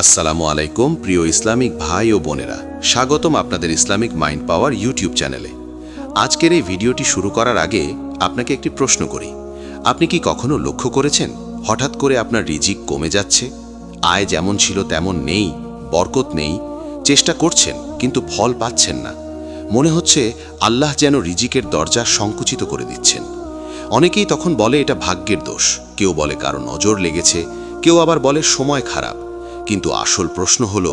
আসসালামু আলাইকুম, প্রিয় ইসলামিক ভাই ও বোনেরা। স্বাগতম আপনাদের ইসলামিক মাইন্ড পাওয়ার ইউটিউব চ্যানেলে। আজকের এই ভিডিওটি শুরু করার আগে আপনাকে একটি প্রশ্ন করি। আপনি কি কখনো লক্ষ্য করেছেন, হঠাৎ করে আপনার রিজিক কমে যাচ্ছে? আয় যেমন ছিল তেমন নেই, বরকত নেই, চেষ্টা করছেন কিন্তু ফল পাচ্ছেন না। মনে হচ্ছে আল্লাহ যেন রিজিকের দরজা সংকুচিত করে দিচ্ছেন। অনেকেই তখন বলে এটা ভাগ্যের দোষ, কেউ বলে কারও নজর লেগেছে, কেউ আবার বলে সময় খারাপ। কিন্তু আসল প্রশ্ন হল,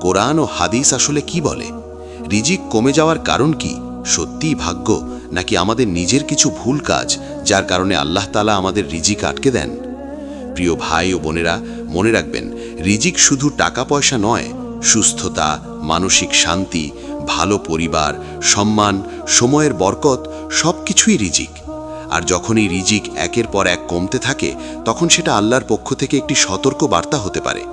কোরআন ও হাদিস আসলে কি বলে? রিজিক কমে যাওয়ার কারণ কি? সত্যিই ভাগ্য, নাকি আমাদের নিজের কিছু ভুল কাজ, যার কারণে আল্লাহ তালা আমাদের রিজিক আটকে দেন? প্রিয় ভাই ও বোনেরা, মনে রাখবেন, রিজিক শুধু টাকা পয়সা নয়, সুস্থতা, মানসিক শান্তি, ভালো পরিবার, সম্মান, সময়ের বরকত সব কিছুই রিজিক। আর যখনই রিজিক একের পর এক কমতে থাকে, তখন সেটা আল্লাহর পক্ষ থেকে একটি সতর্ক বার্তা হতে পারে।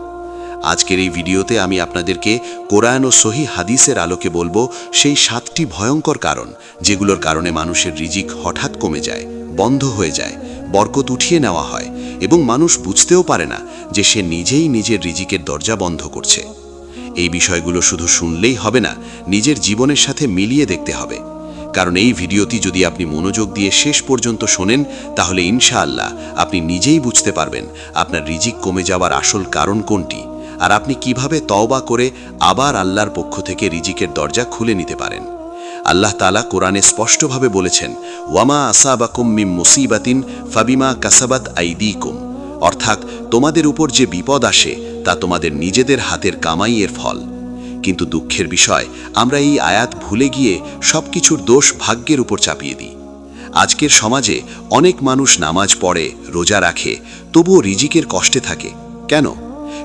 আজকের এই ভিডিওতে আমি আপনাদেরকে কোরআন ও সহি হাদিসের আলোকে বলব সেই সাতটি ভয়ঙ্কর কারণ, যেগুলোর কারণে মানুষের রিজিক হঠাৎ কমে যায়, বন্ধ হয়ে যায়, বরকত উঠিয়ে নেওয়া হয় এবং মানুষ বুঝতেও পারে না যে সে নিজেই নিজের রিজিকের দরজা বন্ধ করছে। এই বিষয়গুলো শুধু শুনলেই হবে না, নিজের জীবনের সাথে মিলিয়ে দেখতে হবে। কারণ এই ভিডিওটি যদি আপনি মনোযোগ দিয়ে শেষ পর্যন্ত শোনেন, তাহলে ইনশাআল্লাহ আপনি নিজেই বুঝতে পারবেন আপনার রিজিক কমে যাওয়ার আসল কারণ কোনটি। আর আপনি কীভাবে তওবা করে আবার আল্লাহর পক্ষ থেকে রিজিকের দরজা খুলে নিতে পারেন। আল্লাহ তালা কোরআনে স্পষ্টভাবে বলেছেন, ওয়ামা আসাবাকুম মিম মুসিবাতিন ফাবিমা কাসাবাত আইদিকুম। অর্থাৎ তোমাদের উপর যে বিপদ আসে, তা তোমাদের নিজেদের হাতের কামাইয়ের ফল। কিন্তু দুঃখের বিষয়, আমরা এই আয়াত ভুলে গিয়ে সব কিছুর দোষ ভাগ্যের উপর চাপিয়ে দিই। আজকের সমাজে অনেক মানুষ নামাজ পড়ে, রোজা রাখে, তবুও রিজিকের কষ্টে থাকে। কেন?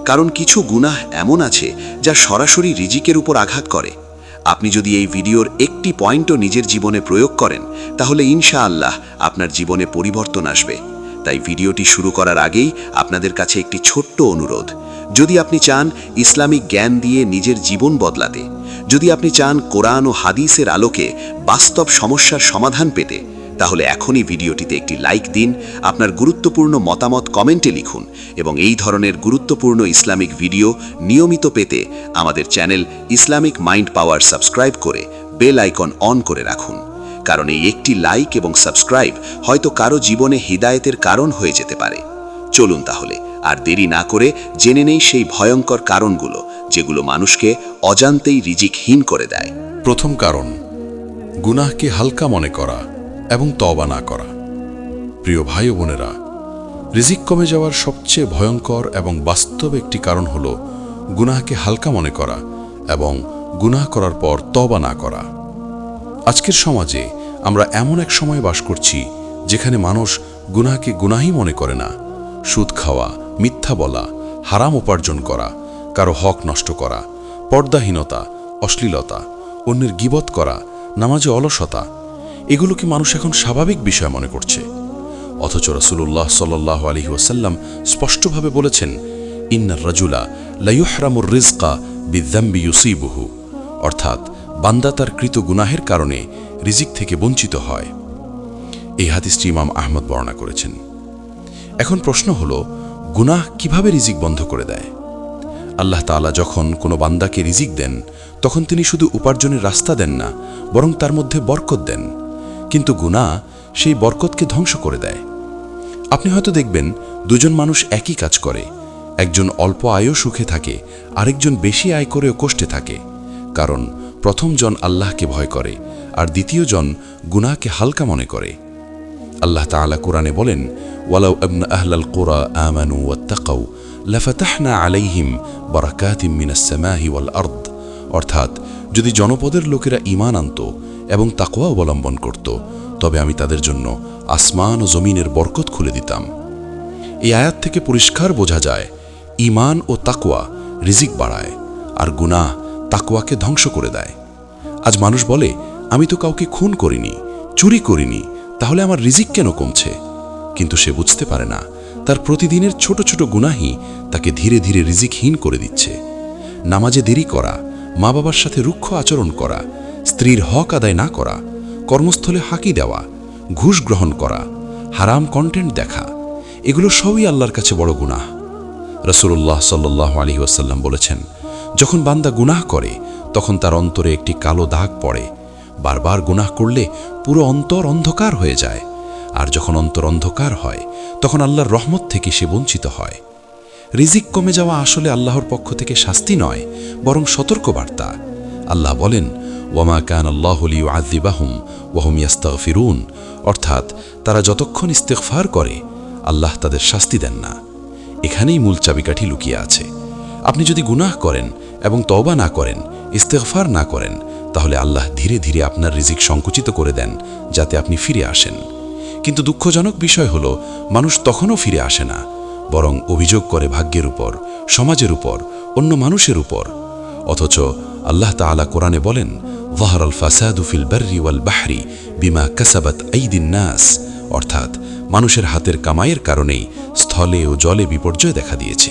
কারণ কিছু গুনাহ এমন আছে যা সরাসরি রিজিকের উপর আঘাত করে। আপনি যদি এই ভিডিওর একটি পয়েন্টও নিজের জীবনে প্রয়োগ করেন, তাহলে ইনশাআল্লাহ আপনার জীবনে পরিবর্তন আসবে। তাই ভিডিওটি শুরু করার আগেই আপনাদের কাছে একটি ছোট্ট অনুরোধ। যদি আপনি চান ইসলামিক জ্ঞান দিয়ে নিজের জীবন বদলাতে, যদি আপনি চান কোরআন ও হাদিসের আলোকে বাস্তব সমস্যার সমাধান পেতে তাহলে এখনই ভিডিওটিতে একটি লাইক দিন, আপনার গুরুত্বপূর্ণ মতামত কমেন্টে লিখুন, এবং এই ধরনের গুরুত্বপূর্ণ ইসলামিক ভিডিও নিয়মিত পেতে আমাদের channel Islamic mind power subscribe করে বেল আইকন অন করে রাখুন। কারণ এই একটি লাইক এবং সাবস্ক্রাইব হয়তো কারও জীবনে হিদায়তের কারণ হয়ে যেতে পারে। চলুন তাহলে, আর দেরি না করে জেনে নেই সেই ভয়ঙ্কর কারণগুলো, যেগুলো মানুষকে অজান্তেই রিজিকহীন করে দেয়। প্রথম কারণ, গুনাহকে হালকা মনে করা। এবং তবা না করা। প্রিয় ভাই বোনেরা, রিজিক কমে যাওয়ার সবচেয়ে ভয়ঙ্কর এবং বাস্তব একটি কারণ হল গুনাহকে হালকা মনে করা এবং গুনাহ করার পর তবা না করা। আজকের সমাজে আমরা এমন এক সময় বাস করছি যেখানে মানুষ গুনাহকে গুনাহি মনে করে না। সুদ খাওয়া, মিথ্যা বলা, হারাম উপার্জন করা, কারও হক নষ্ট করা, পর্দাহীনতা, অশ্লীলতা, অন্যের গিবত করা, নামাজে অলসতা এগুলোকে মানুষ এখন স্বাভাবিক বিষয় মনে করছে? অথচ রসুল্লাহ সাল্লাহ আলহি ওসাল্লাম স্পষ্টভাবে বলেছেন ইন্নার রাজুলা লাইহরামুর রিজকা বিদ্যাম্বি ইউসিবুহু। অর্থাৎ, বান্দা তার কৃত গুনাহের কারণে রিজিক থেকে বঞ্চিত হয়। এই হাদিসটি ইমাম আহমদ বর্ণনা করেছেন। এখন প্রশ্ন হল, গুনাহ কীভাবে রিজিক বন্ধ করে দেয়? আল্লাহ তাআলা যখন কোনো বান্দাকে রিজিক দেন, তখন তিনি শুধু উপার্জনের রাস্তা দেন না, বরং তার মধ্যে বরকত দেন। কিন্তু গুনাহ সেই বরকতকে ধ্বংস করে দেয়। আপনি হয়তো দেখবেন, দুজন মানুষ একই কাজ করে। একজন অল্প আয়ও সুখে থাকে, আরেকজন বেশি আয় করেও কষ্টে থাকে। কারণ প্রথম জন আল্লাহকে ভয় করে, আর দ্বিতীয় জন গুনাহকে হালকা মনে করে। আল্লাহ তাআলা কোরআনে বলেন কোরা আমানু আলাইহিম অর্থাৎ, যদি জনপদের লোকেরা ঈমান আনত এবং তাকোয়া অবলম্বন করত, তবে আমি তাদের জন্য আসমান ও জমিনের বরকত খুলে দিতাম। এই আয়াত থেকে পরিষ্কার বোঝা যায়, ঈমান ও তাকওয়া রিজিক বাড়ায় আর গুনাহ তাকওয়াকে ধ্বংস করে দেয়। আজ মানুষ বলে, আমি তো কাউকে খুন করিনি, চুরি করিনি, তাহলে আমার রিজিক কেন কমছে? কিন্তু সে বুঝতে পারে না, তার প্রতিদিনের ছোট ছোট গুনাহি তাকে ধীরে ধীরে রিজিকহীন করে দিচ্ছে। নামাজে দেরি করা মা বাবার সাথে রুক্ষ আচরণ করা স্ত্রীর হক আদায় না করা, কর্মস্থলে হাঁকি দেওয়া, ঘুষ গ্রহণ করা, হারাম কন্টেন্ট দেখা, এগুলো সবই আল্লাহর কাছে বড় গুনাহ। রসুল্লাহ সাল্লাহ আলী ওয়াসাল্লাম বলেছেন, যখন বান্দা গুনাহ করে, তখন তার অন্তরে একটি কালো দাগ পড়ে। বারবার গুনাহ করলে পুরো অন্তর অন্ধকার হয়ে যায়। আর যখন অন্তর অন্ধকার হয়, তখন আল্লাহর রহমত থেকে সে বঞ্চিত হয়। রিজিক কমে যাওয়া আসলে আল্লাহর পক্ষ থেকে শাস্তি নয়, বরং সতর্কবার্তা। আল্লাহ বলেন ওয়ামা কান আল্লাহলি আদিবাহুম ওয়াহুম ইয়াস্তাগফিরুন। অর্থাৎ তারা যতক্ষণ ইস্তেগফার করে, আল্লাহ তাদের শাস্তি দেন না। এখানেই মূল চাবিকাঠি লুকিয়ে আছে। আপনি যদি গুনাহ করেন এবং তওবা না করেন, ইস্তেগফার না করেন, তাহলে আল্লাহ ধীরে ধীরে আপনার রিজিক সংকুচিত করে দেন, যাতে আপনি ফিরে আসেন। কিন্তু দুঃখজনক বিষয় হলো, মানুষ তখনও ফিরে আসে না, বরং অভিযোগ করে ভাগ্যের উপর, সমাজের উপর, অন্য মানুষের উপর। অথচ আল্লাহ তাআলা কোরআনে বলেন ওয়াহর الفساد في البر والبحر بما كسبت أيدي الناس, অর্থাৎ মানুষের হাতের কামাইয়ের কারণেই স্থলে ও জলে বিপর্যয় দেখা দিয়েছে।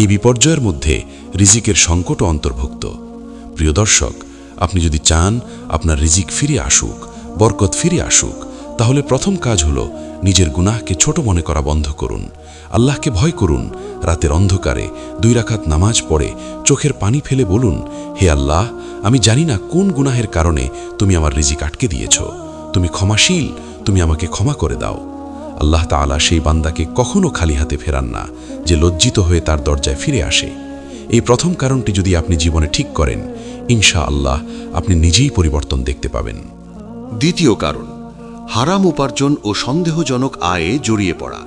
এই বিপর্যয়ের মধ্যে রিজিকের সংকটও অন্তর্ভুক্ত। প্রিয় দর্শক, আপনি যদি চান আপনার রিজিক ফিরে আসুক, বরকত ফিরে আসুক তাহলে প্রথম কাজ হলো নিজের গুনাহকে ছোট মনে করা বন্ধ করুন। আল্লাহকে ভয় করুন। রাতের অন্ধকারে দুই রাখাত নামাজ পড়ে চোখের পানি ফেলে বলুন, হে আল্লাহ, আমি জানি না কোন গুনাহের কারণে তুমি আমার রিজিক আটকে দিয়েছ। তুমি ক্ষমাশীল, তুমি আমাকে ক্ষমা করে দাও। আল্লাহ তাআলা সেই বান্দাকে কখনো খালি হাতে ফেরান না, যে লজ্জিত হয়ে তার দরজায় ফিরে আসে। এই প্রথম কারণটি যদি আপনি জীবনে ঠিক করেন ইনশা আল্লাহ আপনি নিজেই পরিবর্তন দেখতে পাবেন। দ্বিতীয় কারণ হারাম উপার্জন ও সন্দেহজনক আয়ে জড়িয়ে পড়া।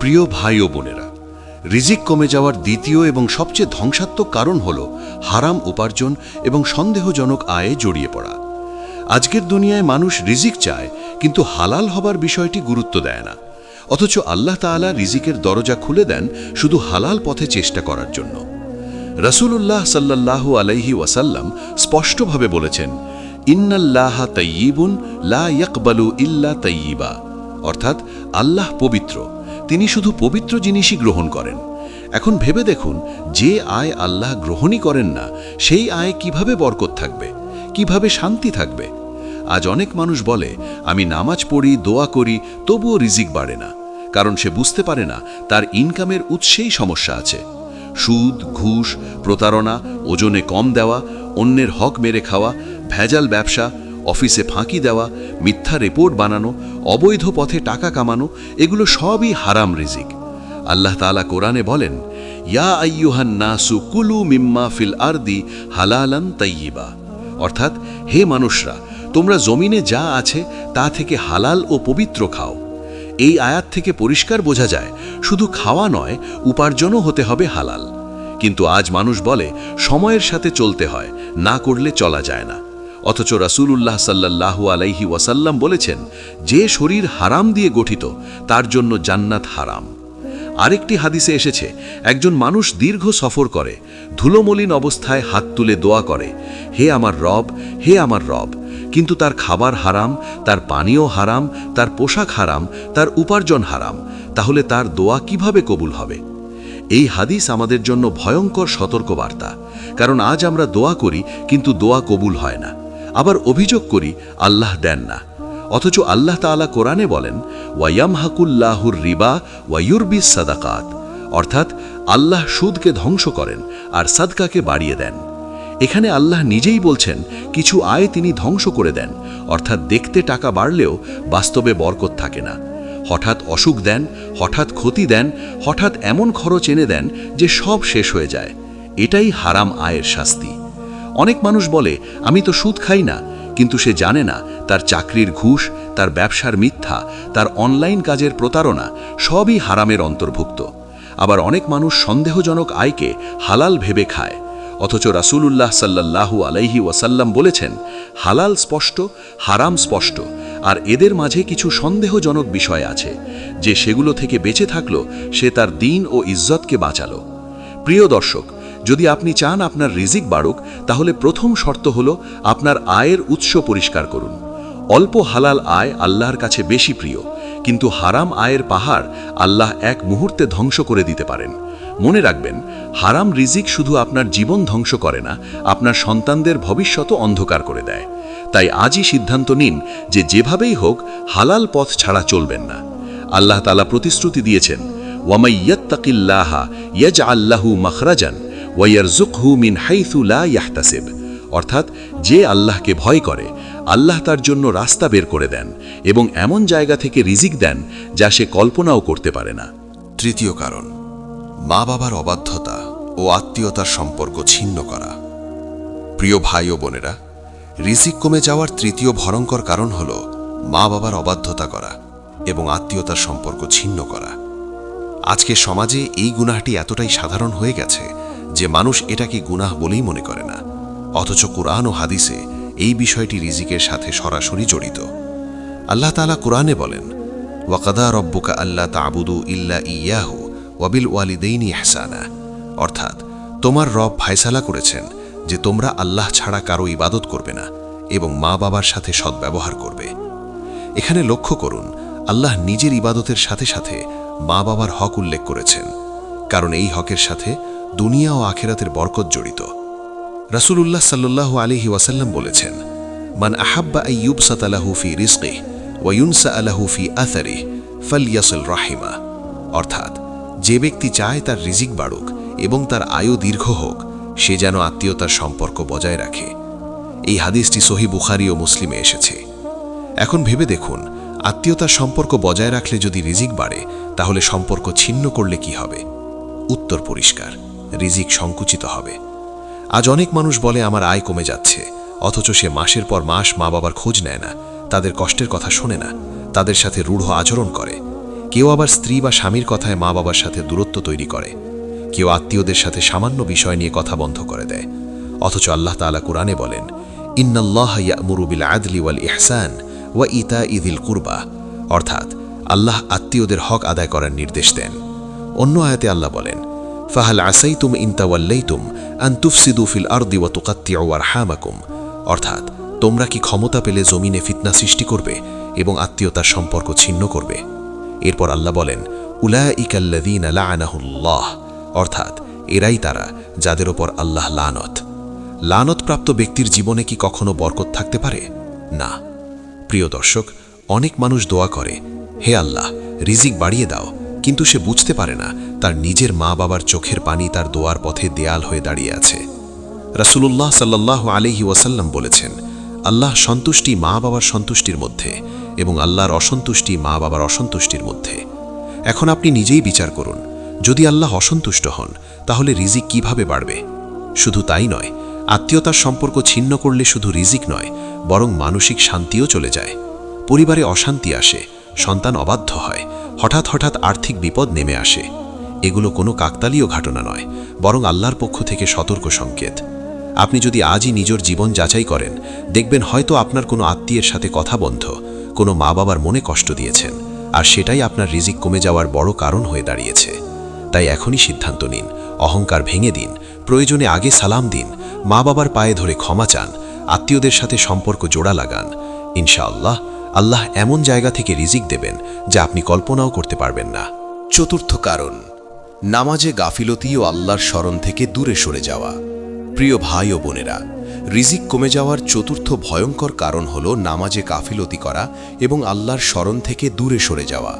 প্রিয় ভাই ও বোনেরা, রিজিক কমে যাওয়ার দ্বিতীয় এবং সবচেয়ে ধ্বংসাত্মক কারণ হল হারাম উপার্জন এবং সন্দেহজনক আয়ে জড়িয়ে পড়া। আজকের দুনিয়ায় মানুষ রিজিক চায়, কিন্তু হালাল হবার বিষয়টি গুরুত্ব দেয় না। অথচ আল্লাহ তাআলা রিজিকের দরজা খুলে দেন শুধু হালাল পথে চেষ্টা করার জন্য। রসুল্লাহ সাল্লাহ আলাইহি ওয়াসাল্লাম স্পষ্টভাবে বলেছেন ইন্নাল্লাহ তৈয়িবুন লা ইল্লা তৈয়িবা অর্থাৎ আল্লাহ পবিত্র, তিনি শুধু পবিত্র জিনিসই গ্রহণ করেন। এখন ভেবে দেখুন, যে আয় আল্লাহ গ্রহণই করেন না, সেই আয় কীভাবে বরকত থাকবে, কীভাবে শান্তি থাকবে? আজ অনেক মানুষ বলে, আমি নামাজ পড়ি, দোয়া করি, তবুও রিজিক বাড়ে না। কারণ সে বুঝতে পারে না, তার ইনকামের উৎসেই সমস্যা আছে। সুদ, ঘুষ, প্রতারণা, ওজনে কম দেওয়া, অন্যের হক মেরে খাওয়া ভেজাল ব্যবসা, অফিসে ফাঁকি দেওয়া, মিথ্যা রিপোর্ট বানানো, অবৈধ পথে টাকা কামানো, এগুলো সবই হারাম রিজিক। আল্লাহ তাআলা কোরআনে বলেন, ইয়া আইয়ুহান নাসু কুলু মিম্মা ফিল আরদি হালালান তাইয়িবা। অর্থাৎ, হে মানুষরা, তোমরা জমিনে যা আছে তা থেকে হালাল ও পবিত্র খাও। এই আয়াত থেকে পরিষ্কার বোঝা যায়, শুধু খাওয়া নয়, উপার্জনও হতে হবে হালাল। কিন্তু আজ মানুষ বলে, সময়ের সাথে চলতে হয়, না করলে চলা যায় না। অথচ রাসূলুল্লাহ সাল্লাল্লাহু আলাইহি ওয়াসাল্লাম বলেছেন, যে শরীর হারাম দিয়ে গঠিত, তার জন্য জান্নাত হারাম। আরেকটি হাদিসে এসেছে, একজন মানুষ দীর্ঘ সফর করে, ধুলোমলিন অবস্থায় হাত তুলে দোয়া করে, হে আমার রব, হে আমার রব। কিন্তু তার খাবার হারাম, তার পানীয় হারাম, তার পোশাক হারাম, তার উপার্জন হারাম, তাহলে তার দোয়া কীভাবে কবুল হবে? এই হাদিস আমাদের জন্য ভয়ঙ্কর সতর্কবার্তা, কারণ আজ আমরা দোয়া করি, কিন্তু দোয়া কবুল হয় না। আবার অভিযোগ করি, আল্লাহ দেন না। অথচ আল্লাহ তাআলা কোরআনে বলেন ওয়াইয়াম হাকুল্লাহুর রিবা ওয়াইউরবিস সাদাকাত। অর্থাৎ, আল্লাহ সুদকে ধ্বংস করেন আর সাদকাকে বাড়িয়ে দেন। এখানে আল্লাহ নিজেই বলছেন, কিছু আয় তিনি ধ্বংস করে দেন। অর্থাৎ, দেখতে টাকা বাড়লেও বাস্তবে বরকত থাকে না। হঠাৎ অসুখ দেন, হঠাৎ ক্ষতি দেন, হঠাৎ এমন খরচ এনে দেন যে সব শেষ হয়ে যায়। এটাই হারাম আয়ের শাস্তি। অনেক মানুষ বলে, আমি তো সুদ খাই না। কিন্তু সে জানে না, তার চাকরির ঘুষ, তার ব্যবসার মিথ্যা, তার অনলাইন কাজের প্রতারণা, সবই হারামের অন্তর্ভুক্ত। আবার অনেক মানুষ সন্দেহজনক আয়কে হালাল ভেবে খায়। অথচ রাসূলুল্লাহ সাল্লাল্লাহু আলাইহি ওয়াসাল্লাম বলেছেন, হালাল স্পষ্ট, হারাম স্পষ্ট। আর এদের মাঝে কিছু সন্দেহজনক বিষয় আছে। যে সেগুলো থেকে বেঁচে থাকল, সে তার দিন ও ইজ্জতকে বাঁচালো। প্রিয় দর্শক যদি আপনি চান আপনার রিজিক বাড়ুক, তাহলে প্রথম শর্ত হল আপনার আয়ের উৎস পরিষ্কার করুন। অল্প হালাল আয় আল্লাহর কাছে বেশি প্রিয়, কিন্তু হারাম আয়ের পাহাড় আল্লাহ এক মুহূর্তে ধ্বংস করে দিতে পারেন। মনে রাখবেন, হারাম রিজিক শুধু আপনার জীবন ধ্বংস করে না, আপনার সন্তানদের ভবিষ্যৎ অন্ধকার করে দেয়। তাই আজই সিদ্ধান্ত নিন যে যেভাবেই হোক, হালাল পথ ছাড়া চলবেন না। আল্লাহ তালা প্রতিশ্রুতি দিয়েছেন ওয়ামাইয়াত্তাকিল্লাহা ইয়াজআল্লাহু মাখরাজান। ওয়াইয়ারযুকহু মিন হাইথু লা ইয়াহতাসিব। অর্থাৎ যে আল্লাহকে ভয় করে, আল্লাহ তার জন্য রাস্তা বের করে দেন এবং এমন জায়গা থেকে রিজিক দেন যা সে কল্পনাও করতে পারে না। তৃতীয় কারণ, মা বাবার অবাধ্যতা ও আত্মীয়তার সম্পর্ক ছিন্ন করা। প্রিয় ভাই ও বোনেরা, রিজিক কমে যাওয়ার তৃতীয় ভয়ঙ্কর কারণ হল মা বাবার অবাধ্যতা করা এবং আত্মীয়তার সম্পর্ক ছিন্ন করা। আজকে সমাজে এই গুনাহটি এতটাই সাধারণ হয়ে গেছে যে মানুষ এটাকে গুনাহ বলেই মনে করে না। অথচ কোরআন ও হাদিসে এই বিষয়টি রিজিকের সাথে সরাসরি জড়িত। আল্লাহ তালা কোরআনে বলেন, ওয়াকাদা রব্বুকা আল্লাহ তাবুদু ইল্লা ইয়াহু ওয়াবিল ওয়ালিদেইনি ইহসানা। অর্থাৎ, তোমার রব ফায়সালা করেছেন যে তোমরা আল্লাহ ছাড়া কারও ইবাদত করবে না এবং মা বাবার সাথে সদ্ব্যবহার করবে। এখানে লক্ষ্য করুন, আল্লাহ নিজের ইবাদতের সাথে সাথে মা বাবার হক উল্লেখ করেছেন। কারণ এই হকের সাথে দুনিয়া ও আখেরাতের বরকত জড়িত। রাসূলুল্লাহ সাল্লাল্লাহু আলাইহি ওয়াসাল্লাম বলেছেন, মান আহাব্বা আইয়ুবসাত আলাহু ফি রিজকিহ ওয়া ইউনসা আলাহু ফি আথারিহ ফালইয়াসিল রাহিমা। অর্থাৎ, যে ব্যক্তি চায় তার রিজিক বাড়ুক এবং তার আয়ু দীর্ঘ হোক, সে যেন আত্মীয়তার সম্পর্ক বজায় রাখে। এই হাদিসটি সহি বুখারি ও মুসলিমে এসেছে। এখন ভেবে দেখুন, আত্মীয়তার সম্পর্ক বজায় রাখলে যদি রিজিক বাড়ে, তাহলে সম্পর্ক ছিন্ন করলে কি হবে? উত্তর পরিষ্কার। রিজিক সংকুচিত হবে। আজ অনেক মানুষ বলে আমার আয় কমে যাচ্ছে, অথচ সে মাসের পর মাস মা বাবার খোঁজ নেয় না, তাদের কষ্টের কথা শোনে না, তাদের সাথে রূঢ় আচরণ করে। কেউ আবার স্ত্রী বা স্বামীর কথায় মা বাবার সাথে দূরত্ব তৈরি করে। কেউ আত্মীয়দের সাথে সামান্য বিষয় নিয়ে কথা বন্ধ করে দেয়। অথচ আল্লাহ তাআলা কুরআনে বলেন, ইন্নাল্লাহ ইয়ামুরু বিল আদলি ওয়াল ইহসান ওয়া ইতা ইদিল কুরবা। অর্থাৎ, আল্লাহ আত্মীয়দের হক আদায় করার নির্দেশ দেন। অন্য আয়াতে আল্লাহ বলেন ফাহাল আসাইতুম ইনতাওয়াল্লাইতুম আন তুফসিদু ফিল আরদি ওয়া তুকাত্তিউ আরহামাকুম অর্থাৎ, তোমরা কি ক্ষমতা পেলে জমিনে ফিতনা সৃষ্টি করবে এবং আত্মীয়তার সম্পর্ক ছিন্ন করবে? এরপর আল্লাহ বলেন উলাইকাল্লাযীনা লাআনাহুল্লাহ অর্থাৎ, এরাই তারা যাদের ওপর আল্লাহ লানত। লানতপ্রাপ্ত ব্যক্তির জীবনে কি কখনো বরকত থাকতে পারে? না। প্রিয় দর্শক, অনেক মানুষ দোয়া করে, হে আল্লাহ, রিজিক বাড়িয়ে দাও কিন্তু সে বুঝতে পারে না, তার নিজের মা বাবার চোখের পানি তার দোয়ার পথে দেয়াল হয়ে দাঁড়িয়ে আছে। রাসূলুল্লাহ সাল্লাল্লাহু আলাইহি ওয়াসাল্লাম বলেছেন, আল্লাহ সন্তুষ্টি মা বাবার সন্তুষ্টির মধ্যে এবং আল্লাহর অসন্তুষ্টি মা বাবার অসন্তুষ্টির মধ্যে। এখন আপনি নিজেই বিচার করুন, যদি আল্লাহ অসন্তুষ্ট হন, তাহলে রিজিক কীভাবে বাড়বে? শুধু তাই নয়, আত্মীয়তার সম্পর্ক ছিন্ন করলে শুধু রিজিক নয়, বরং মানসিক শান্তিও চলে যায়। পরিবারে অশান্তি আসে, সন্তান অবাধ্য হয় হঠাৎ হঠাৎ আর্থিক বিপদ নেমে আসে। এগুলো কোনো কাকতালীয় ঘটনা নয়, বরং আল্লাহর পক্ষ থেকে সতর্ক সংকেত। আপনি যদি আজই নিজের জীবন যাচাই করেন, দেখবেন হয়তো আপনার কোনো আত্মীয়ের সাথে কথা বন্ধ, কোনো মা বাবার মনে কষ্ট দিয়েছেন, আর সেটাই আপনার রিজিক কমে যাওয়ার বড় কারণ হয়ে দাঁড়িয়েছে। তাই এখনই সিদ্ধান্ত নিন, অহংকার ভেঙে দিন, প্রয়োজনে আগে সালাম দিন মা বাবার পায়ে ধরে ক্ষমা চান, আত্মীয়দের সাথে সম্পর্ক জোড়া লাগান। ইনশাআল্লাহ আল্লাহ এমন জায়গা থেকে রিজিক দেবেন যা আপনি কল্পনাও করতে পারবেন না। চতুর্থ কারণ, নামাজে গাফিলতি ও আল্লাহর স্মরণ থেকে দূরে সরে যাওয়া। প্রিয় ভাই ও বোনেরা, রিজিক কমে যাওয়ার চতুর্থ ভয়ঙ্কর কারণ হল নামাজে গাফিলতি করা এবং আল্লাহর স্মরণ থেকে দূরে সরে যাওয়া।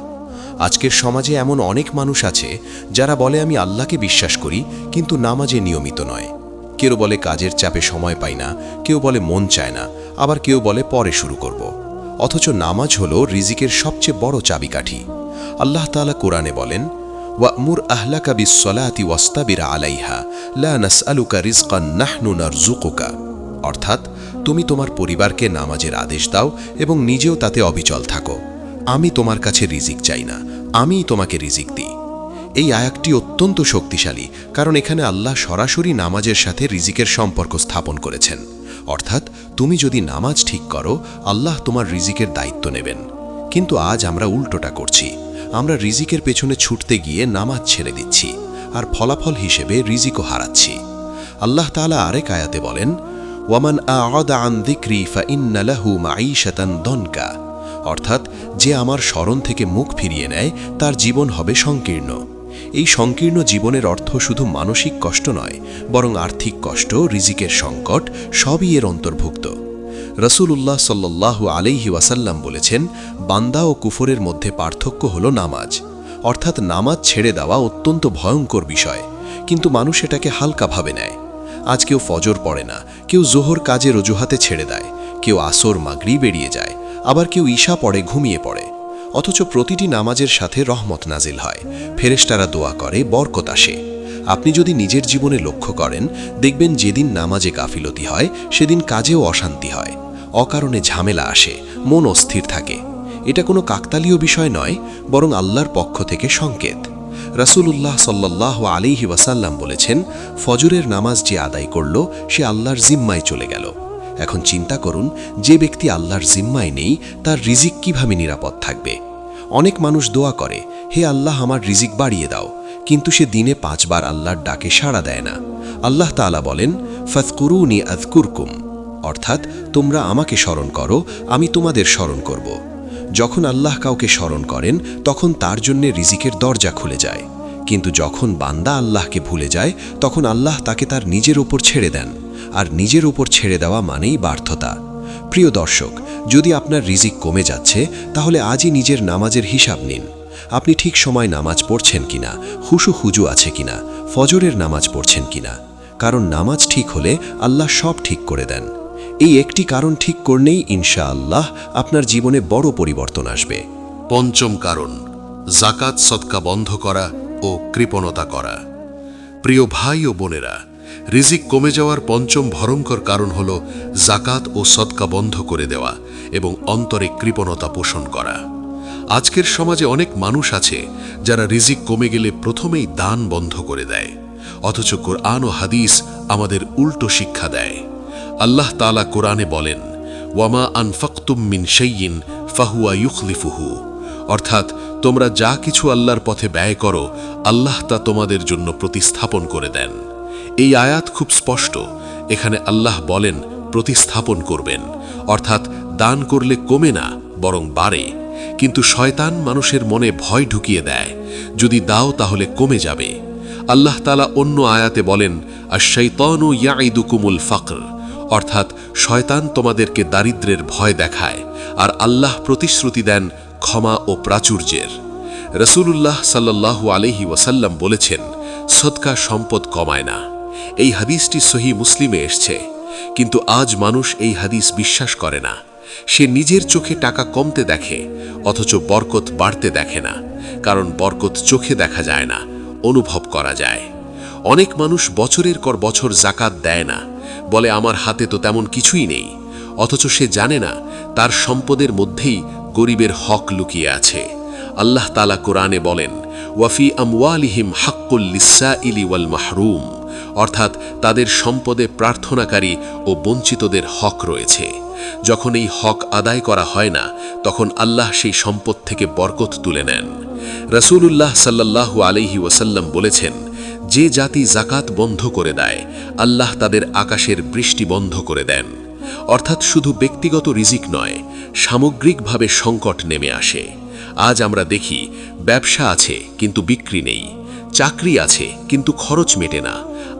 আজকের সমাজে এমন অনেক মানুষ আছে যারা বলে, আমি আল্লাহকে বিশ্বাস করি, কিন্তু নামাজে নিয়মিত নয়। কেউ বলে, কাজের চাপে সময় পাই না। কেউ বলে, মন চায় না। আবার কেউ বলে, পরে শুরু করব। অথচ নামাজ হল রিজিকের সবচেয়ে বড় চাবিকাঠি। আল্লাহ তাআলা কোরআনে বলেন, ওয়ামুর আহলাকা বিসলাতি ওয়াস্তাবিরা আলাইহা, লা নাসআলুকা রিজকান নাহনু নারজুকুকা অর্থাৎ, তুমি তোমার পরিবারকে নামাজের আদেশ দাও এবং নিজেও তাতে অবিচল থাকো। আমি তোমার কাছে রিজিক চাই না আমিই তোমাকে রিজিক দিই। এই আয়াতটি অত্যন্ত শক্তিশালী, কারণ এখানে আল্লাহ সরাসরি নামাজের সাথে রিজিকের সম্পর্ক স্থাপন করেছেন। অর্থাৎ তুমি যদি নামাজ ঠিক করো, আল্লাহ তোমার রিজিকের দায়িত্ব নেবেন। কিন্তু আজ আমরা উল্টোটা করছি। আমরা রিজিকের পেছনে ছুটতে গিয়ে নামাজ ছেড়ে দিচ্ছি আর ফলাফল হিসেবে রিজিকও হারাচ্ছি। আল্লাহ তাআলা আরেক আয়াতে বলেন, ওয়ামান আন যিকরি ফাইন্না লাহু মাঈশাতান দনকা। অর্থাৎ যে আমার স্মরণ থেকে মুখ ফিরিয়ে নেয়, তার জীবন হবে সংকীর্ণ। এই সংকীর্ণ জীবনের অর্থ শুধু মানসিক কষ্ট নয়, বরং আর্থিক কষ্ট, রিজিকের সংকট, সবই এর অন্তর্ভুক্ত। রসুল্লাহ সাল্লাহ আলাইহি ওয়াসাল্লাম বলেছেন, বান্দা ও কুফরের মধ্যে পার্থক্য হল নামাজ। অর্থাৎ নামাজ ছেড়ে দেওয়া অত্যন্ত ভয়ঙ্কর বিষয়, কিন্তু মানুষ এটাকে হালকাভাবে নেয়। আজ কেউ ফজর পড়ে না, কেউ জোহর কাজের অজুহাতে ছেড়ে দেয়, কেউ আসর মাগরি বেরিয়ে যায়, আবার কেউ ঈশা পড়ে ঘুমিয়ে পড়ে। অথচ প্রতিটি নামাজের সাথে রহমত নাজিল হয়। ফেরেশতারা দোয়া করে, বরকত আসে। আপনি যদি নিজের জীবনে লক্ষ্য করেন, দেখবেন যেদিন নামাজে গাফিলতি হয়, সেদিন কাজেও অশান্তি হয়। অকারণে ঝামেলা আসে, মন অস্থির থাকে। এটা কোনো কাকতালীয় বিষয় নয়, বরং আল্লাহর পক্ষ থেকে সংকেত। রাসূলুল্লাহ সাল্লাহ আলিহি ওয়াসাল্লাম বলেছেন, ফজরের নামাজ যে আদায় করল, সে আল্লাহর জিম্মায় চলে গেল। এখন চিন্তা করুন, যে ব্যক্তি আল্লাহর জিম্মায় নেই, তার রিজিক কীভাবে নিরাপদ থাকবে? অনেক মানুষ দোয়া করে, হে আল্লাহ, আমার রিজিক বাড়িয়ে দাও। কিন্তু সে দিনে পাঁচবার আল্লাহর ডাকে সাড়া দেয় না। আল্লাহ তাআলা বলেন ফতকুরুনি আজকুরকুম অর্থাৎ, তোমরা আমাকে স্মরণ করো, আমি তোমাদের স্মরণ করব। যখন আল্লাহ কাউকে স্মরণ করেন, তখন তার জন্য রিজিকের দরজা খুলে যায়। কিন্তু যখন বান্দা আল্লাহকে ভুলে যায়, তখন আল্লাহ তাকে তার নিজের ওপর ছেড়ে দেন। আর নিজের ওপর ছেড়ে দেওয়া মানেই ব্যর্থতা প্রিয় দর্শক, যদি আপনার রিজিক কমে যাচ্ছে, তাহলে আজই নিজের নামাজের হিসাব নিন। আপনি ঠিক সময় নামাজ পড়ছেন কিনা, হুসু হুজু আছে কিনা, ফজরের নামাজ পড়ছেন কিনা। কারণ নামাজ ঠিক হলে আল্লাহ সব ঠিক করে দেন। এই একটি কারণ ঠিক করলেই ইনশা আল্লাহ আপনার জীবনে বড় পরিবর্তন আসবে। পঞ্চম কারণ, জাকাত সৎকা বন্ধ করা ও কৃপণতা করা। প্রিয় ভাই ও বোনেরা রিজিক কমে যাওয়ার পঞ্চম ভয়ঙ্কর কারণ হল জাকাত ও সৎকা বন্ধ করে দেওয়া এবং অন্তরে কৃপণতা পোষণ করা। আজকের সমাজে অনেক মানুষ আছে যারা রিজিক কমে গেলে প্রথমেই দান বন্ধ করে দেয়, অথচ কোরআন ও হাদিস আমাদের উল্টো শিক্ষা দেয়। আল্লাহ তালা কোরআনে বলেন, ওয়ামা আনফাকতুম মিন ফাহুয়া ইউখলিফুহু। অর্থাৎ তোমরা যা কিছু আল্লাহর পথে ব্যয় করো, আল্লাহ তা তোমাদের জন্য প্রতিস্থাপন করে দেন। এই আয়াত খুব স্পষ্ট। এখানে আল্লাহ বলেন, প্রতিস্থাপন করবেন। অর্থাৎ দান করলে কমে না, বরং বাড়ে। কিন্তু শয়তান মানুষের মনে ভয় ঢুকিয়ে দেয়। যদি দাও তাহলে কমে যাবে। আল্লাহ তালা অন্য আয়াতে বলেন আর শৈতনু ইয়াইদুকুমুল ফকর। অর্থাৎ শয়তান তোমাদেরকে দারিদ্রের ভয় দেখায়, আর আল্লাহ প্রতিশ্রুতি দেন ক্ষমা ও প্রাচুর্যের। রসুলুল্লাহ সাল্লাল্লাহু আলহি ওয়াসাল্লাম বলেছেন সদকা সম্পদ কমায় না। এই হাদিসটি সহি মুসলিমে এসছে। কিন্তু আজ মানুষ এই হাদিস বিশ্বাস করে না। সে নিজের চোখে টাকা কমতে দেখে, অথচ বরকত বাড়তে দেখে না। কারণ বরকত চোখে দেখা যায় না, অনুভব করা যায়। অনেক মানুষ বছরের পর বছর জাকাত দেয় না। বলে, আমার হাতে তো তেমন কিছুই নেই। অথচ সে জানে না, তার সম্পদের মধ্যেই গরিবের হক লুকিয়ে আছে। আল্লাহ তালা কোরআনে বলেন, ওয়াফি আমওয়ালিহিম হাক্কুল্লিসা ইলি ওয়াল মাহরুম অর্থাৎ তাদের সম্পদে প্রার্থনাকারী ও বঞ্চিতদের হক রয়েছে। যখন এই হক আদায় করা হয় না, তখন আল্লাহ সেই সম্পদ থেকে বরকত তুলে নেন। রসুলুল্লাহ সাল্লাল্লাহু আলহি ওয়াসাল্লাম বলেছেন, যে জাতি জাকাত বন্ধ করে দেয়, আল্লাহ তাদের আকাশের বৃষ্টি বন্ধ করে দেন। অর্থাৎ শুধু ব্যক্তিগত রিজিক নয়, সামগ্রিকভাবে সংকট নেমে আসে। আজ আমরা দেখি ব্যবসা আছে, কিন্তু বিক্রি নেই। চাকরি আছে, কিন্তু খরচ মেটে না।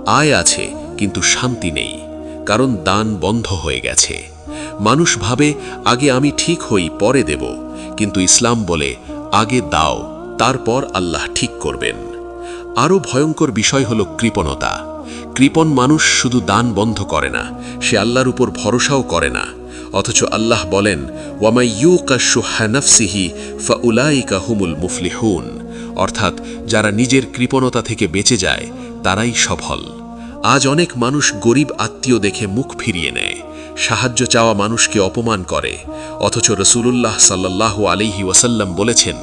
আয় আছে, কিন্তু শান্তি নেই। কারণ দান বন্ধ হয়ে গেছে। মানুষ ভাবে, আগে আমি ঠিক হই, পরে দেব। কিন্তু ইসলাম বলে, আগে দাও, তারপর আল্লাহ ঠিক করবেন। আরও ভয়ঙ্কর বিষয় হল কৃপণতা। কৃপণ মানুষ শুধু দান বন্ধ করে না, সে আল্লাহর উপর ভরসাও করে না। অথচ আল্লাহ বলেন ওয়ামাইয়ুকা সুহানফসিহি ফাউলাইকা হুমুল মুফলিহুন। অর্থাৎ, যারা নিজের কৃপণতা থেকে বেঁচে যায়, তারাই সফল। আজ অনেক মানুষ গরিব আত্মীয় দেখে মুখ ফিরিয়ে নেয়। সাহায্য চাওয়া মানুষকে অপমান করে। অথচ রসুলুল্লাহ সাল্লাহ আলিহি ওয়াসাল্লাম বলেছেন,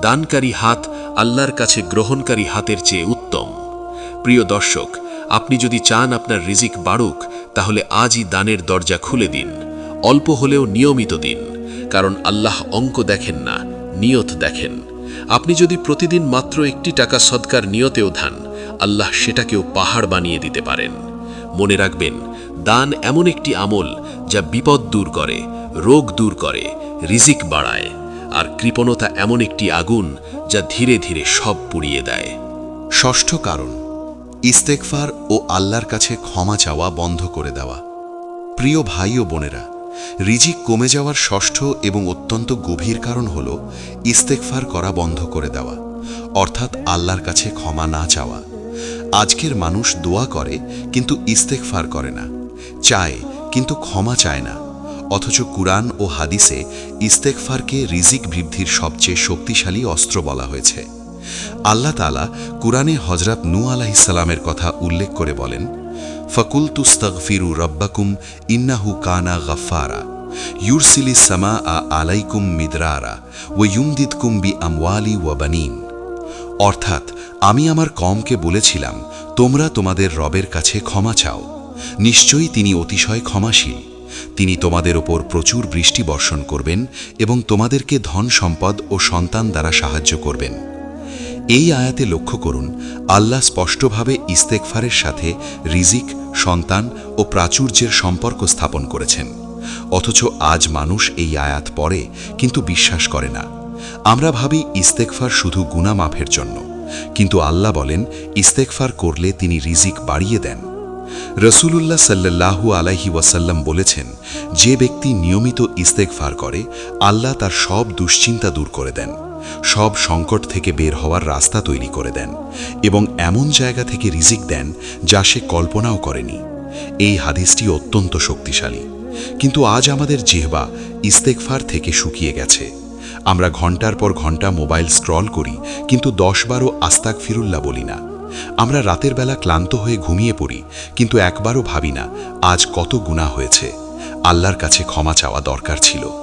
দানকারী হাত আল্লাহর কাছে গ্রহণকারী হাতের চেয়ে উত্তম। প্রিয় দর্শক, আপনি যদি চান আপনার রিজিক বাড়ুক, তাহলে আজই দানের দরজা খুলে দিন। অল্প হলেও নিয়মিত দিন, কারণ আল্লাহ অঙ্ক দেখেন না, নিয়ত দেখেন। আপনি যদি প্রতিদিন মাত্র একটি টাকা সৎকার নিয়তেও ধান, আল্লাহ সেটাকেও পাহাড় বানিয়ে দিতে পারেন। মনে রাখবেন, দান এমন একটি আমল যা বিপদ দূর করে, রোগ দূর করে, রিজিক বাড়ায়, আর কৃপণতা এমন একটি আগুন যা ধীরে ধীরে সব পুড়িয়ে দেয়। ষষ্ঠ কারণ ইস্তেকফার ও আল্লাহর কাছে ক্ষমা চাওয়া বন্ধ করে দেওয়া। প্রিয় ভাই ও বোনেরা রিজিক কমে যাওয়ার ষষ্ঠ এবং অত্যন্ত গভীর কারণ হল ইস্তেকফার করা বন্ধ করে দেওয়া, অর্থাৎ আল্লাহর কাছে ক্ষমা না চাওয়া। আজকের মানুষ দোয়া করে, কিন্তু ইস্তেকফার করে না, চায়, কিন্তু ক্ষমা চায় না। অথচ কুরআন ও হাদিসে ইস্তেকফারকে রিজিক বৃদ্ধির সবচেয়ে শক্তিশালী অস্ত্র বলা হয়েছে। আল্লাহ তালা কুরআনে হজরত নু আলাহিসাল্লামের কথা উল্লেখ করে বলেন ফকুল তুস্তগফিরু রব্বাকুম ইন্নাহু কানা গফারা ইউরসিলি সামা আ আলাইকুম মিদরারা ও ইউমদিদকুম বি আমওয়ালি ওয়া বানিন অর্থাৎ, আমি আমার কমকে বলেছিলাম, তোমরা তোমাদের রবের কাছে ক্ষমা চাও। নিশ্চয়ই তিনি অতিশয় ক্ষমাশীল। তিনি তোমাদের ওপর প্রচুর বৃষ্টি বর্ষণ করবেন এবং তোমাদেরকে ধন সম্পদ ও সন্তান দ্বারা সাহায্য করবেন। এই আয়াতে লক্ষ্য করুন, আল্লাহ স্পষ্টভাবে ইস্তেকফারের সাথে রিজিক সন্তান ও প্রাচুর্যের সম্পর্ক স্থাপন করেছেন। অথচ আজ মানুষ এই আয়াত পড়ে কিন্তু বিশ্বাস করে না। আমরা ভাবি ইস্তেকফার শুধু গুনা মাফের জন্য। কিন্তু আল্লাহ বলেন ইস্তেকফার করলে তিনি রিজিক বাড়িয়ে দেন। রসুলুল্লাহ সাল্লাল্লাহু আলাইহি ওয়াসাল্লাম বলেছেন, যে ব্যক্তি নিয়মিত ইস্তেকফার করে, আল্লাহ তার সব দুশ্চিন্তা দূর করে দেন। সব সংকট থেকে বের হওয়ার রাস্তা তৈরি করে দেন এবং এমন জায়গা থেকে রিজিক দেন যা সে কল্পনাও করেনি। এই হাদিসটি অত্যন্ত শক্তিশালী। কিন্তু আজ আমাদের জেহবা ইস্তেকফার থেকে শুকিয়ে গেছে। আমরা ঘণ্টার পর ঘণ্টা মোবাইল স্ক্রল করি, কিন্তু দশ বারো আস্তাক ফিরুল্লা বলি না। আমরা রাতের বেলা ক্লান্ত হয়ে ঘুমিয়ে পড়ি, কিন্তু একবারও ভাবি না, আজ কত গুণা হয়েছে। আল্লাহর কাছে ক্ষমা চাওয়া দরকার ছিল।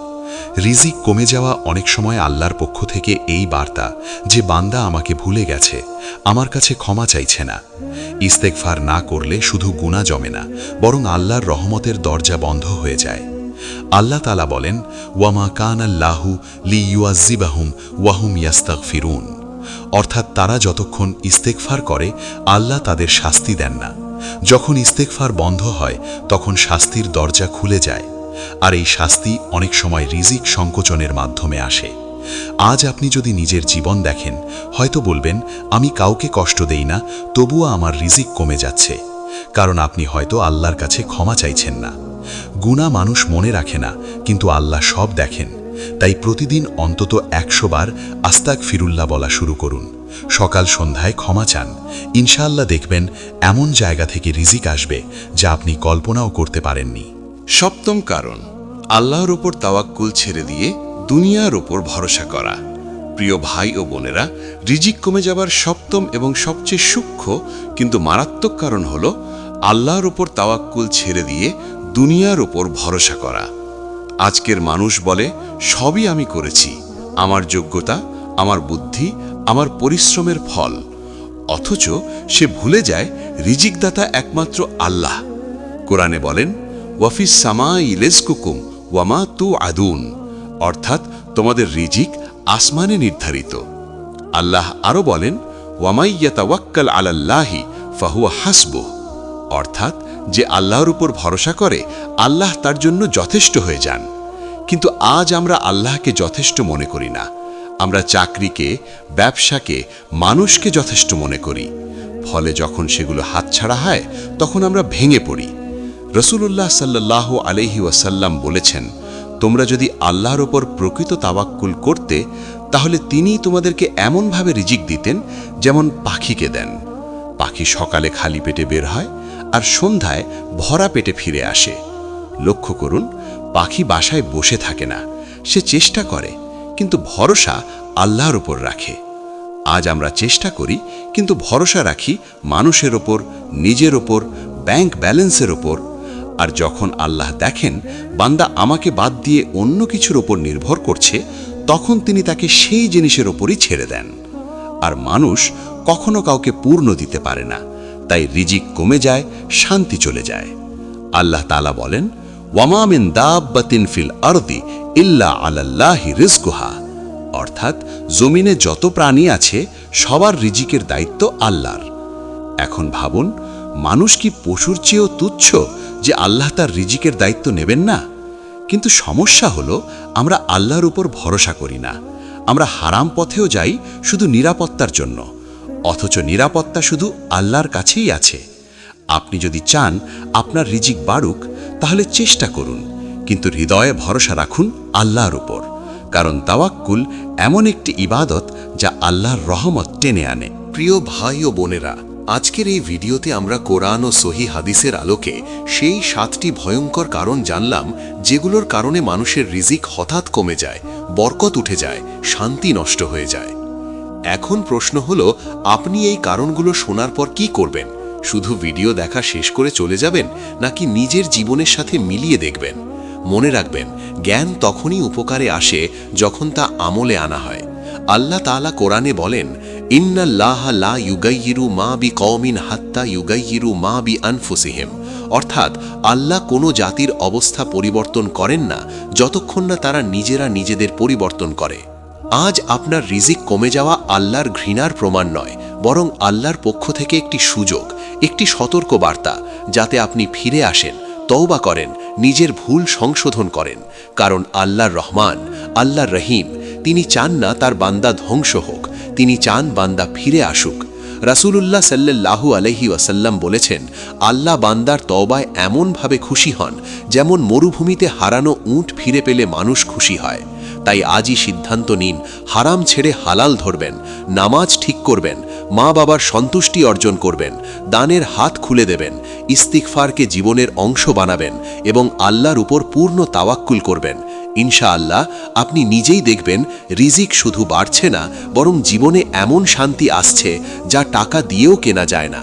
রিজিক কমে যাওয়া অনেক সময় আল্লাহর পক্ষ থেকে এই বার্তা যে বান্দা আমাকে ভুলে গেছে, আমার কাছে ক্ষমা চাইছে না। ইস্তেকফার না করলে শুধু গুণা জমে না, বরং আল্লাহর রহমতের দরজা বন্ধ হয়ে যায়। আল্লাহ তালা বলেন, ওয়ামা কান আল্লাহু লি ইউয়াজিবাহুম ওয়াহুম ইয়াস্তাক ফিরুন অর্থাৎ তারা যতক্ষণ ইস্তেকফার করে, আল্লাহ তাদের শাস্তি দেন না। যখন ইস্তেকফার বন্ধ হয়, তখন শাস্তির দরজা খুলে যায়। আর এই শাস্তি অনেক সময় রিজিক সংকোচনের মাধ্যমে আসে। আজ আপনি যদি নিজের জীবন দেখেন, হয়তো বলবেন, আমি কাউকে কষ্ট দেই না, তবুও আমার রিজিক কমে যাচ্ছে। কারণ আপনি হয়তো আল্লাহর কাছে ক্ষমা চাইছেন না। গুণা মানুষ মনে রাখে না, কিন্তু আল্লাহ সব দেখেন। তাই প্রতিদিন অন্তত একশো বার আস্তাক ফিরুল্লাহ বলা শুরু করুন। সকাল সন্ধ্যায় ক্ষমা চান। ইনশাআল্লাহ দেখবেন, এমন জায়গা থেকে রিজিক আসবে যা আপনি কল্পনাও করতে পারেননি। সপ্তম কারণ, আল্লাহর ওপর তাওয়াক্কুল ছেড়ে দিয়ে দুনিয়ার ওপর ভরসা করা। প্রিয় ভাই ও বোনেরা, রিজিক কমে যাবার সপ্তম এবং সবচেয়ে সূক্ষ্ম কিন্তু মারাত্মক কারণ হল আল্লাহর ওপর তাওয়াক্কুল ছেড়ে দিয়ে দুনিয়ার ওপর ভরসা করা। আজকের মানুষ বলে, সবই আমি করেছি, আমার যোগ্যতা, আমার বুদ্ধি, আমার পরিশ্রমের ফল। অথচ সে ভুলে যায়, রিজিকদাতা একমাত্র আল্লাহ। কোরআনে বলেন ওয়াফিস সামা ইলেসকুকুম ওয়ামা তু আদুন অর্থাৎ তোমাদের রিজিক আসমানে নির্ধারিত। আল্লাহ আরও বলেন ওয়ামাইয়াতাওয়াক্কাল আলাল্লাহি ফাহুয়া হাসবুহ। অর্থাৎ যে আল্লাহর উপর ভরসা করে, আল্লাহ তার জন্য যথেষ্ট হয়ে যান। কিন্তু আজ আমরা আল্লাহকে যথেষ্ট মনে করি না। আমরা চাকরিকে, ব্যবসাকে, মানুষকে যথেষ্ট মনে করি। ফলে যখন সেগুলো হাতছাড়া হয়, তখন আমরা ভেঙে পড়ি। রসুল্লাহ সাল্লাহ আলহি ওয়াসাল্লাম বলেছেন, তোমরা যদি আল্লাহর ওপর প্রকৃত তাওয়াক্কুল করতে, তাহলে তিনি তোমাদেরকে এমনভাবে রিজিক দিতেন যেমন পাখিকে দেন। পাখি সকালে খালি পেটে বের হয় আর সন্ধ্যায় ভরা পেটে ফিরে আসে। লক্ষ্য করুন, পাখি বাসায় বসে থাকে না, সে চেষ্টা করে, কিন্তু ভরসা আল্লাহর ওপর রাখে। আজ আমরা চেষ্টা করি, কিন্তু ভরসা রাখি মানুষের ওপর, নিজের ওপর, ব্যাংক ব্যালেন্সের ওপর আর যখন আল্লাহ দেখেন বান্দা আমাকে বাদ দিয়ে অন্য কিছুর ওপর নির্ভর করছে, তখন তিনি তাকে সেই জিনিসের ওপরই ছেড়ে দেন। আর মানুষ কখনো কাউকে পূর্ণ দিতে পারে না, তাই রিজিক কমে যায়, শান্তি চলে যায়। আল্লাহ তালা বলেন ওয়ামামিন দাব্বাতিন ফিল আরদি ইল্লা আলাল্লাহি রিজকুহা। অর্থাৎ জমিনে যত প্রাণী আছে, সবার রিজিকের দায়িত্ব আল্লাহর। এখন ভাবুন, মানুষ কি পশুর চেয়েও তুচ্ছ যে আল্লাহ তার রিজিকের দায়িত্ব নেবেন না। কিন্তু সমস্যা হলো, আমরা আল্লাহর উপর ভরসা করি না। আমরা হারাম পথেও যাই শুধু নিরাপত্তার জন্য। অথচ নিরাপত্তা শুধু আল্লাহর কাছেই আছে। আপনি যদি চান আপনার রিজিক বাড়ুক, তাহলে চেষ্টা করুন। কিন্তু হৃদয়ে ভরসা রাখুন আল্লাহর উপর। কারণ তাওয়াক্কুল এমন একটি ইবাদত যা আল্লাহর রহমত টেনে আনে। প্রিয় ভাই ও বোনেরা আজকের এই ভিডিওতে আমরা কোরআন ও সহি হাদিসের আলোকে সেই সাতটি ভয়ঙ্কর কারণ জানলাম, যেগুলোর কারণে মানুষের রিজিক হঠাৎ কমে যায়, বরকত উঠে যায়, শান্তি নষ্ট হয়ে যায়। এখন প্রশ্ন হলো, আপনি এই কারণগুলো শোনার পর কি করবেন? শুধু ভিডিও দেখা শেষ করে চলে যাবেন, নাকি নিজের জীবনের সাথে মিলিয়ে দেখবেন? মনে রাখবেন, জ্ঞান তখনই উপকারে আসে যখন তা আমলে আনা হয়। আল্লাহ তাআলা কোরআনে বলেন লা মা বি কওমিন হাত্তা মা বি অর্থাৎ আল্লাহ কোনো জাতির অবস্থা পরিবর্তন করেন না, যতক্ষণ না তারা নিজেরা নিজেদের পরিবর্তন করে। আজ আপনার রিজিক কমে যাওয়া আল্লাহর ঘৃণার প্রমাণ নয়, বরং আল্লাহর পক্ষ থেকে একটি সুযোগ, একটি সতর্ক বার্তা যাতে আপনি ফিরে আসেন, তওবা করেন, নিজের ভুল সংশোধন করেন। কারণ আল্লাহর রহমান, আল্লাহর রহিম, তিনি চান না তার বান্দা ধ্বংস হোক তিনি চান বান্দা ফিরে আসুক। রাসূলুল্লাহ সাল্লাল্লাহু আলহি ওয়াসাল্লাম বলেছেন, আল্লাহ বান্দার তওবায় এমনভাবে খুশি হন যেমন মরুভূমিতে হারানো উঁট ফিরে পেলে মানুষ খুশি হয়। তাই আজই সিদ্ধান্ত নিন, হারাম ছেড়ে হালাল ধরবেন, নামাজ ঠিক করবেন মা বাবার সন্তুষ্টি অর্জন করবেন, দানের হাত খুলে দেবেন ইস্তিকফারকে জীবনের অংশ বানাবেন এবং আল্লাহর উপর পূর্ণ তাওয়াক্কুল করবেন। ইনশাআল্লাহ, আপনি নিজেই দেখবেন রিজিক শুধু বাড়ছে না, বরং জীবনে এমন শান্তি আসছে যা টাকা দিয়েও কেনা যায় না।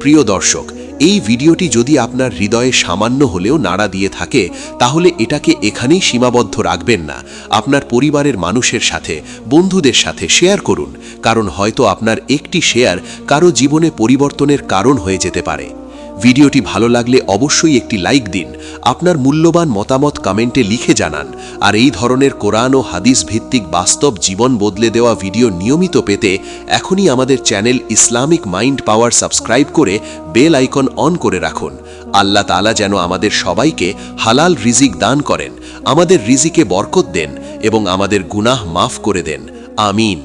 প্রিয় দর্শক, এই ভিডিওটি যদি আপনার হৃদয়ে সামান্য হলেও নাড়া দিয়ে থাকে, তাহলে এটাকে এখানেই সীমাবদ্ধ রাখবেন না। আপনার পরিবারের মানুষের সাথে, বন্ধুদের সাথে শেয়ার করুন, কারণ হয়তো আপনার একটি শেয়ার কারও জীবনে পরিবর্তনের কারণ হয়ে যেতে পারে। ভিডিওটি ভালো লাগলে অবশ্যই একটি লাইক দিন, আপনার মূল্যবান মতামত কমেন্টে লিখে জানান, আর এই ধরনের কোরআন ও হাদিস ভিত্তিক বাস্তব জীবন বদলে দেওয়া ভিডিও নিয়মিত পেতে এখনই আমাদের channel Islamic mind power subscribe করে বেল আইকন অন করে রাখুন। আল্লাহ তালা যেন আমাদের সবাইকে হালাল রিজিক দান করেন, আমাদের রিজিকে বরকত দেন এবং আমাদের গুনাহ মাফ করে দেন। আমিন।